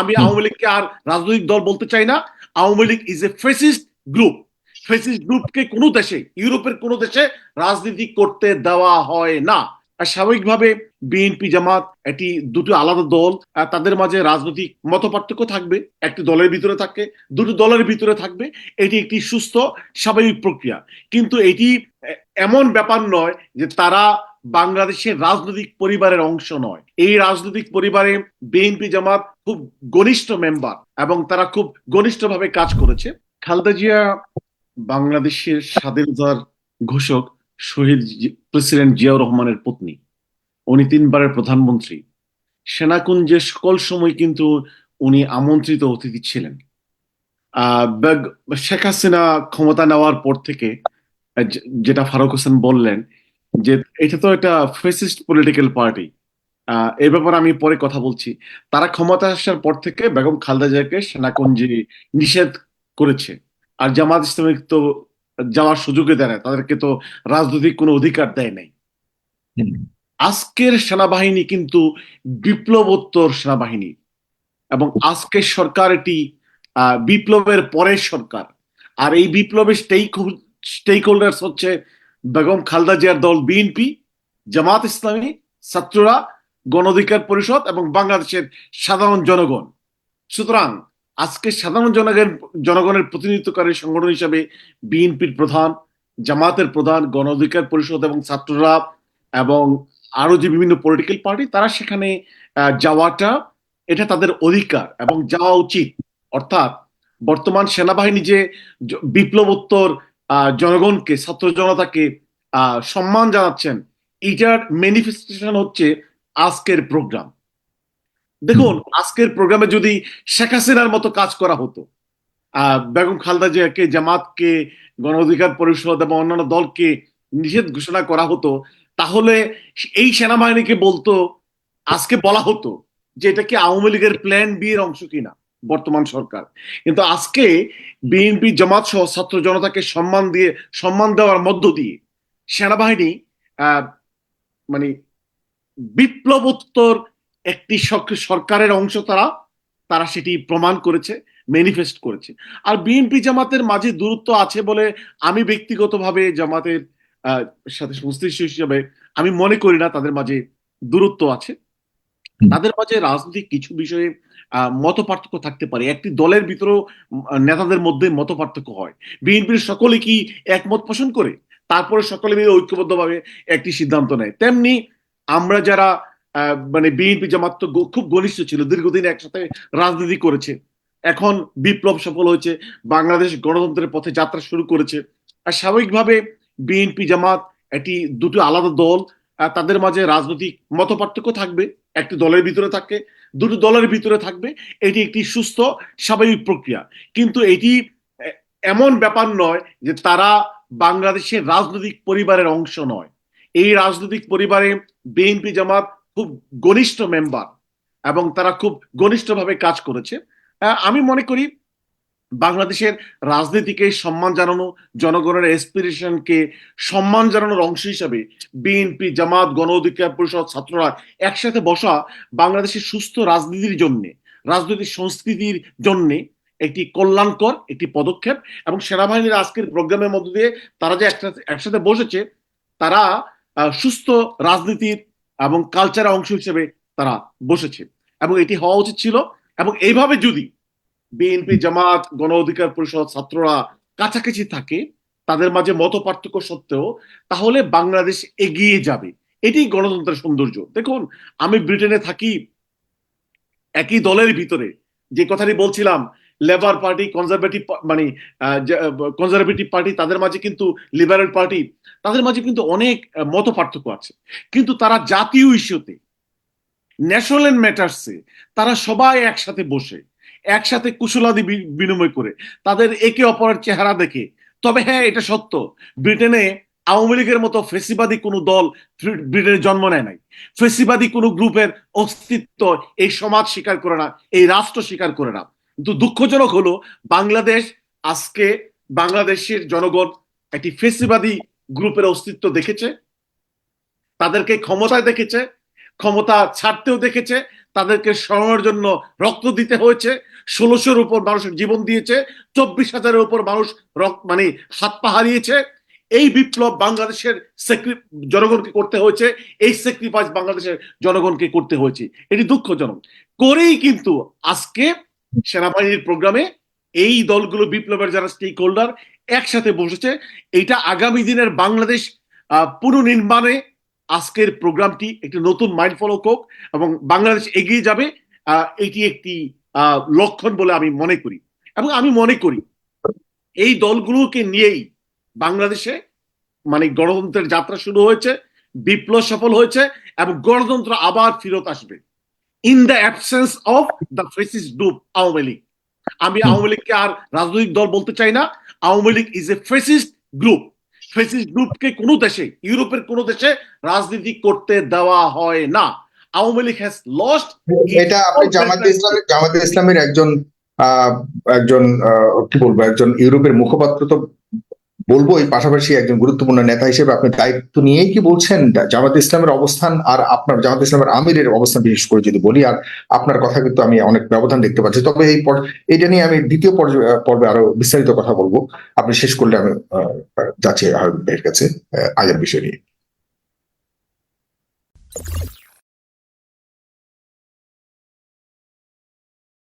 আমি আওয়ামী লীগকে আর রাজনৈতিক দল বলতে চাই না। Awami League is a fascist group fascist গ্রুপকে কোনো দেশে, ইউরোপের কোনো দেশে রাজনীতি করতে দেওয়া হয় না। আর স্বাভাবিকভাবে বিএনপি জামাত, এটি দুটো আলাদা দল তাদের মাঝে রাজনৈতিক মত পার্থক্য থাকবে। একটি দলের ভিতরে থাকে, দুটো দলের ভিতরে থাকবে। এটি একটি সুস্থ, স্বাভাবিক প্রক্রিয়া। কিন্তু এটি এমন ব্যাপার নয় যে তারা বাংলাদেশের রাজনৈতিক পরিবারের অংশ নয়। এই রাজনৈতিক পরিবারে বিএনপি জামাত খুব ঘনিষ্ঠ মেম্বার এবং তারা খুব ঘনিষ্ঠভাবে কাজ করেছে। খালেদা জিয়া বাংলাদেশের স্বাধীনতার ঘোষক শহীদ প্রেসিডেন্ট জিয়াউর রহমানের পত্নী। উনি তিনবারের প্রধানমন্ত্রী। সেনাকুঞ্জে সকল সময় কিন্তু উনি আমন্ত্রিত অতিথি ছিলেন। শেখ হাসিনা ক্ষমতা নেওয়ার পর থেকে যেটা ফারুক হোসেন বললেন যে, এটা তো একটা ফেসিস্ট পলিটিক্যাল পার্টি এই ব্যাপারে আমি পরে কথা বলছি। তারা ক্ষমতা আসার পর থেকে বেগম খালেদা জিয়াকে সেনাকুঞ্জে নিষেধ করেছে। আর জামাত ইসলামিক তো যাওয়ার সুযোগে দেয় না তাদেরকে তো রাজনৈতিক কোনো অধিকার দেয় নাই। আজকের সেনাবাহিনী কিন্তু বিপ্লবোত্তর সেনাবাহিনী এবং আজকের সরকার এটি আহ, বিপ্লবের পরের সরকার। আর এই বিপ্লবের স্টেক স্টেক হোল্ডার্স হচ্ছে বেগম খালদা জিয়ার দল বিএনপি জামাত ইসলামী ছাত্ররা গণ অধিকার পরিষদ এবং বাংলাদেশের সাধারণ জনগণ। সুতরাং আজকে সাধারণ জনগণ, জনগণের প্রতিনিধিত্বকারী সংগঠন হিসাবে বিএনপির প্রধান জামাতের প্রধান গণ অধিকার পরিষদ এবং ছাত্ররা এবং আরও যে বিভিন্ন পলিটিক্যাল পার্টি তারা সেখানে যাওয়াটা, এটা তাদের অধিকার এবং যাওয়া উচিত। অর্থাৎ বর্তমান সেনাবাহিনী যে বিপ্লবোত্তর জনগণকে, ছাত্র জনতাকে সম্মান জানাচ্ছেন, এটার ম্যানিফেস্টেশন হচ্ছে আজকের প্রোগ্রাম দেখুন আজকের প্রোগ্রামে যদি শেখ হাসিনার মতো কাজ করা হতো বেগম খালেদা জিয়াকে জামাতকে গণ অধিকার পরিষদ এবং অন্যান্য দলকে নিষেধ ঘোষণা করা হতো তাহলে এই সেনাবাহিনীকে বলতো আজকে বলা হতো যে এটা কি আওয়ামী লীগের প্ল্যান বি এর অংশ কিনা বর্তমান সরকার। কিন্তু আজকে বিএনপি জামাত সহ ছাত্র জনতাকে সম্মান দিয়ে সম্মান দেওয়ার মধ্য দিয়ে সেনাবাহিনী আহ, মানে বিপ্লবোত্তর একটি সরকারের অংশ তারা তারা সেটি প্রমাণ করেছে ম্যানিফেস্ট করেছে। আর বিএনপি জামাতের মাঝে দূরত্ব আছে বলে আমি ব্যক্তিগতভাবে জামাতের সাথে সংশ্লিষ্ট হিসেবে আমি মনে করি না তাদের মাঝে দূরত্ব আছে। তাদের মাঝে রাজনৈতিক কিছু বিষয়ে আহ, মত পার্থক্য থাকতে পারে। একটি দলের ভিতরেও নেতাদের মধ্যে মত পার্থক্য হয়। বিএনপির সকলে কি একমত পোষণ করে? তারপরে সকলে মিলে ঐক্যবদ্ধভাবে একটি সিদ্ধান্ত নেয়। তেমনি আমরা যারা মানে বিএনপি জামাত তো খুব ঘনিষ্ঠ ছিল, দীর্ঘদিন একসাথে রাজনীতি করেছে। এখন বিপ্লব সফল হয়েছে, বাংলাদেশ গণতন্ত্রের পথে যাত্রা শুরু করেছে। আর স্বাভাবিকভাবে বিএনপি জামাত এটি দুটো আলাদা দল তাদের মাঝে রাজনৈতিক মত থাকবে, একটি দলের ভিতরে থাকে, দুটো দলের ভিতরে থাকবে, এটি একটি সুস্থ, স্বাভাবিক প্রক্রিয়া। কিন্তু এটি এমন ব্যাপার নয় যে তারা বাংলাদেশের রাজনৈতিক পরিবারের অংশ নয়। এই রাজনৈতিক পরিবারে বিএনপি জামাত খুব ঘনিষ্ঠ মেম্বার এবং তারা খুব ঘনিষ্ঠভাবে কাজ করেছে। আমি মনে করি বাংলাদেশের রাজনীতিকে সম্মান জানানো, জনগণের এসপিরেশনকে সম্মান জানানোর অংশ হিসাবে বিএনপি, জামাত, গণ অধিকার পরিষদ ছাত্ররা একসাথে বসা বাংলাদেশের সুস্থ রাজনীতির জন্য, রাজনৈতিক সংস্কৃতির জন্য একটি কল্যাণকর একটি পদক্ষেপ এবং সেনাবাহিনীর আজকের প্রোগ্রামের মধ্য দিয়ে তারা যে একসাথে একসাথে বসেছে, তারা সুস্থ রাজনীতির এবং কালচারের অংশ হিসেবে তারা বসেছে। এবং এটি হওয়া উচিত ছিল। এবং এইভাবে যদি বিএনপি জামাত গণ অধিকার পরিষদ ছাত্ররা কাছাকাছি থাকে, তাদের মাঝে মত পার্থক্য সত্ত্বেও, তাহলে বাংলাদেশ এগিয়ে যাবে। এটি গণতন্ত্রের সৌন্দর্য। দেখুন, আমি ব্রিটেনে থাকি, একই দলের ভিতরে। যে কথাটি বলছিলাম লেবার পার্টি কনজারভেটিভ মানে কনজারভেটিভ পার্টি তাদের মাঝে কিন্তু লিবারেল পার্টি তাদের মাঝে কিন্তু অনেক মত পার্থক্য আছে। কিন্তু তারা জাতীয় ইস্যুতে ন্যাশনাল ম্যাটার্সে তারা সবাই একসাথে বসে, একসাথে কুশলাদি বিনিময় করে, তাদের একে অপরের চেহারা দেখে। তবে হ্যাঁ এটা সত্য, ব্রিটেনে আওয়ামী লীগের মতো ফেসিবাদী কোনো দল ব্রিটেনে জন্ম নেয় নাই। ফেসিবাদী কোনো গ্রুপের অস্তিত্ব এই সমাজ স্বীকার করে না, এই রাষ্ট্র স্বীকার করে না। কিন্তু দুঃখজনক হলো, বাংলাদেশ আজকে বাংলাদেশের জনগণ একটি ফেসিবাদী গ্রুপের অস্তিত্ব দেখেছে, তাদেরকে ক্ষমতায় দেখেছে, ক্ষমতা ছাড়তেও দেখেছে, তাদেরকে সরানোর জন্য রক্ত দিতে হয়েছে, ষোলোশোর উপর মানুষের জীবন দিয়েছে, চব্বিশ হাজারের উপর মানুষ রক্ত মানে হাত পা হারিয়েছে, এই বিপ্লব বাংলাদেশের জনগণকে করতে হয়েছে, এই স্যাক্রিফাইস বাংলাদেশের জনগণকে করতে হয়েছে। এটি দুঃখজনক। করেই কিন্তু আজকে সেনাবাহিনীর প্রোগ্রামে এই দলগুলো বিপ্লবের যারা স্টেক হোল্ডার একসাথে বসেছে এটা আগামী দিনের বাংলাদেশ পুনর্নির্মাণে আজকের প্রোগ্রামটি একটি নতুন মাইন্ড ফলো হোক এবং বাংলাদেশ এগিয়ে যাবে এটি একটি লক্ষণ বলে আমি মনে করি। এবং আমি মনে করি, এই দলগুলোকে নিয়েই বাংলাদেশে মানে গণতন্ত্রের যাত্রা শুরু হয়েছে, বিপ্লব সফল হয়েছে এবং গণতন্ত্র আবার ফেরত আসবে। In the absence of the fascist group Awami League আমি আওয়ামী লীগকে আর রাজনৈতিক দল বলতে চাই না। Awami League is a fascist group fascist গ্রুপকে কোনো দেশে ইউরোপের কোনো দেশে রাজনীতি করতে দেওয়া হয় না। আওয়ামী লীগ হ্যাজ লস্ট এটা আপনি জামাতে ইসলামের জামাতে ইসলামের একজন একজন কি বলব একজন ইউরোপের মুখপাত্র তো বলব এই পাশাপাশি একজন গুরুত্বপূর্ণ নেতা হিসেবে আপনি দায়িত্ব নিয়েই কি বলছেন? জামাত ইসলামের অবস্থান আর আপনার জামাত ইসলামের আমিরের অবস্থান বিশেষ করে যদি বলি আর আপনার কথা কিন্তু আমি অনেক ব্যবধান দেখতে পাচ্ছি। তবে এই এটা নিয়ে আমি দ্বিতীয় পর্বে আরও বিস্তারিত কথা বলব। আপনি শেষ করলে আমি যাচ্ছি আহ, কাছে আগের বিষয় নিয়ে।